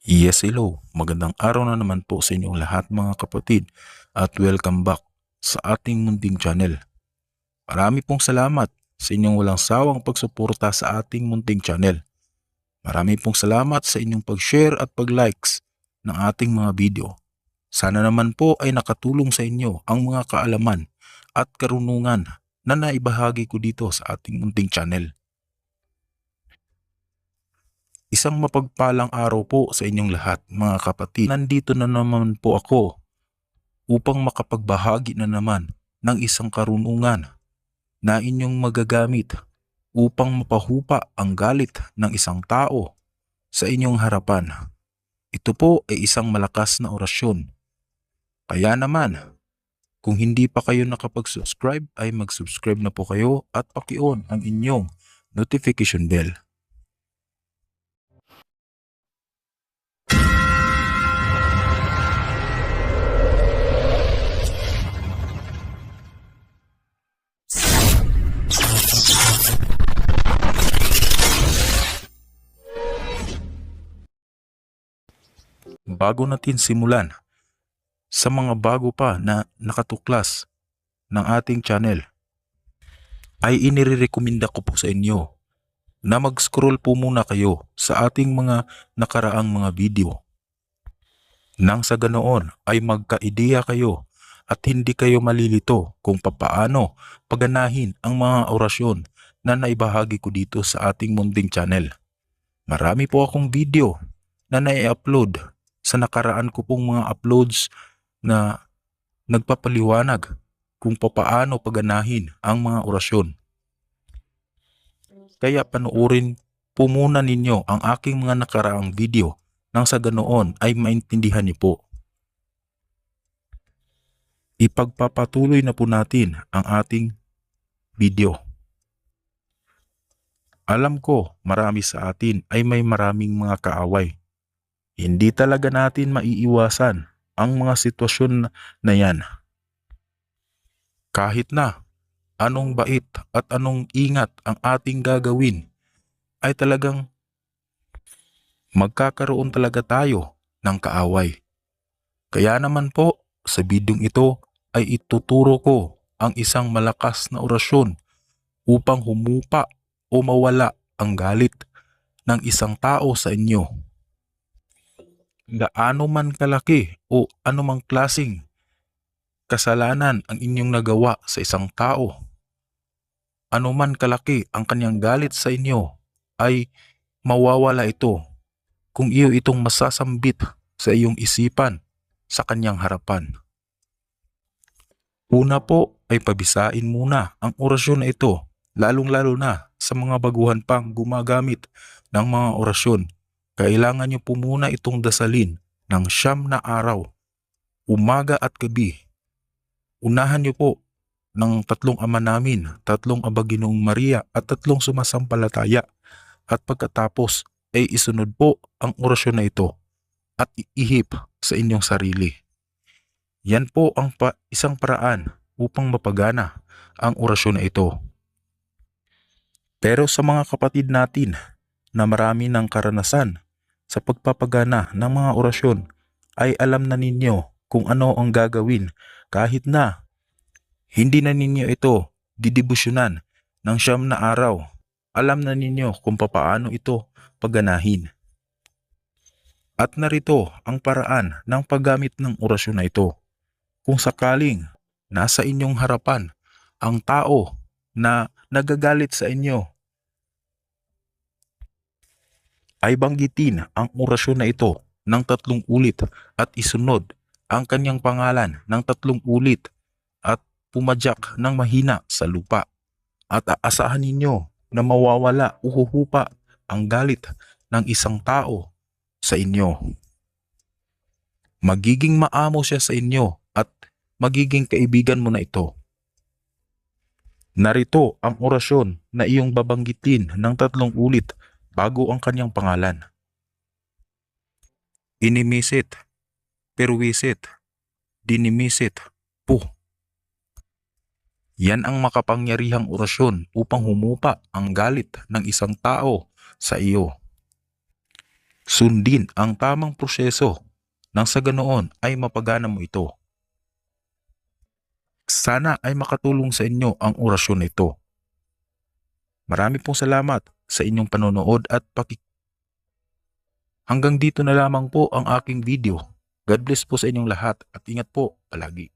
Yes, hello. Magandang araw na naman po sa inyong lahat mga kapatid at welcome back sa ating munting channel. Marami pong salamat sa inyong walang sawang pagsuporta sa ating munting channel. Marami pong salamat sa inyong pag-share at pag-likes ng ating mga video. Sana naman po ay nakatulong sa inyo ang mga kaalaman at karunungan na naibahagi ko dito sa ating munting channel. Isang mapagpalang araw po sa inyong lahat mga kapatid. Nandito na naman po ako upang makapagbahagi na naman ng isang karunungan na inyong magagamit upang mapahupa ang galit ng isang tao sa inyong harapan. Ito po ay isang malakas na orasyon. Kaya naman, kung hindi pa kayo nakapag-subscribe ay mag-subscribe na po kayo at paki-on ang inyong notification bell. Bago natin simulan sa mga bago pa na nakatuklas ng ating channel ay inirekomenda ko po sa inyo na mag-scroll po muna kayo sa ating mga nakaraang mga video. Nang sa ganoon ay magka-ideya kayo at hindi kayo malilito kung papaano paganahin ang mga orasyon na naibahagi ko dito sa ating munding channel. Marami po akong video na nai-upload sa nakaraan ko pong mga uploads na nagpapaliwanag kung papaano paganahin ang mga orasyon. Kaya panoorin po muna ninyo ang aking mga nakaraang video nang sa ganoon ay maintindihan niyo po. Ipagpapatuloy na po natin ang ating video. Alam ko marami sa atin ay may maraming mga kaaway hindi talaga natin maiiwasan ang mga sitwasyon na yan. Kahit na anong bait at anong ingat ang ating gagawin, ay talagang magkakaroon talaga tayo ng kaaway. Kaya naman po sa bidyong ito ay ituturo ko ang isang malakas na orasyon upang humupa o mawala ang galit ng isang tao sa inyo gaano man kalaki o anumang klasing kasalanan ang inyong nagawa sa isang tao. Ano man kalaki ang kanyang galit sa inyo ay mawawala ito kung iyo itong masasambit sa iyong isipan sa kanyang harapan. Una po ay pabisain muna ang orasyon na ito lalong-lalo na sa mga baguhan pang gumagamit ng mga orasyon kailangan niyo po muna itong dasalin ng siyam na araw, umaga at gabi. Unahan niyo po ng tatlong ama namin, tatlong abaginong Maria at tatlong sumasampalataya. At pagkatapos ay isunod po ang orasyon na ito at iihip sa inyong sarili. Yan po ang pa isang paraan upang mapagana ang orasyon na ito. Pero sa mga kapatid natin na marami ng karanasan sa pagpapagana ng mga orasyon ay alam na ninyo kung ano ang gagawin kahit na hindi na ninyo ito didibusyonan ng siyam na araw. Alam na ninyo kung papaano ito paganahin. At narito ang paraan ng paggamit ng orasyon na ito. Kung sakaling nasa inyong harapan ang tao na nagagalit sa inyo ay banggitin ang orasyon na ito ng tatlong ulit at isunod ang kanyang pangalan ng tatlong ulit at pumadyak ng mahina sa lupa. At aasahan ninyo na mawawala uhuhupa ang galit ng isang tao sa inyo. Magiging maamo siya sa inyo at magiging kaibigan mo na ito. Narito ang orasyon na iyong babanggitin ng tatlong ulit bago ang kanyang pangalan. Inimisit, perwisit, dinimisit, pu. Yan ang makapangyarihang orasyon upang humupa ang galit ng isang tao sa iyo. Sundin ang tamang proseso nang sa ganoon ay mapagana mo ito. Sana ay makatulong sa inyo ang orasyon na ito. Marami pong salamat sa inyong panonood at pakik... Hanggang dito na lamang po ang aking video. God bless po sa inyong lahat at ingat po palagi.